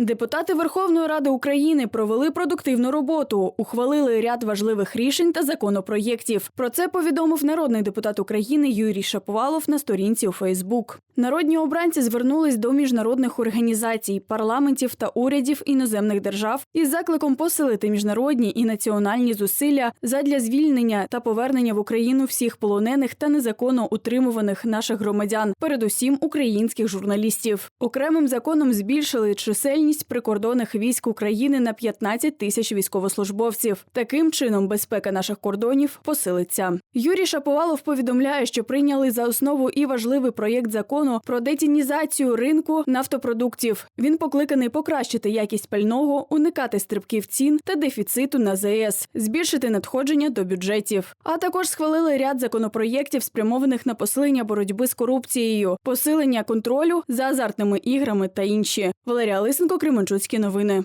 Депутати Верховної Ради України провели продуктивну роботу, ухвалили ряд важливих рішень та законопроєктів. Про це повідомив народний депутат України Юрій Шаповалов на сторінці у Фейсбук. Народні обранці звернулись до міжнародних організацій, парламентів та урядів іноземних держав із закликом посилити міжнародні і національні зусилля задля звільнення та повернення в Україну всіх полонених та незаконно утримуваних наших громадян, передусім українських журналістів. Окремим законом збільшили чисельність прикордонних військ України на 15 тисяч військовослужбовців. Таким чином безпека наших кордонів посилиться. Юрій Шаповалов повідомляє, що прийняли за основу і важливий проєкт закону про детінізацію ринку нафтопродуктів. Він покликаний покращити якість пального, уникати стрибків цін та дефіциту на ЗС, збільшити надходження до бюджетів. А також схвалили ряд законопроєктів, спрямованих на посилення боротьби з корупцією, посилення контролю за азартними іграми та інші. Валерія Лисенко, Кременчуцькі новини.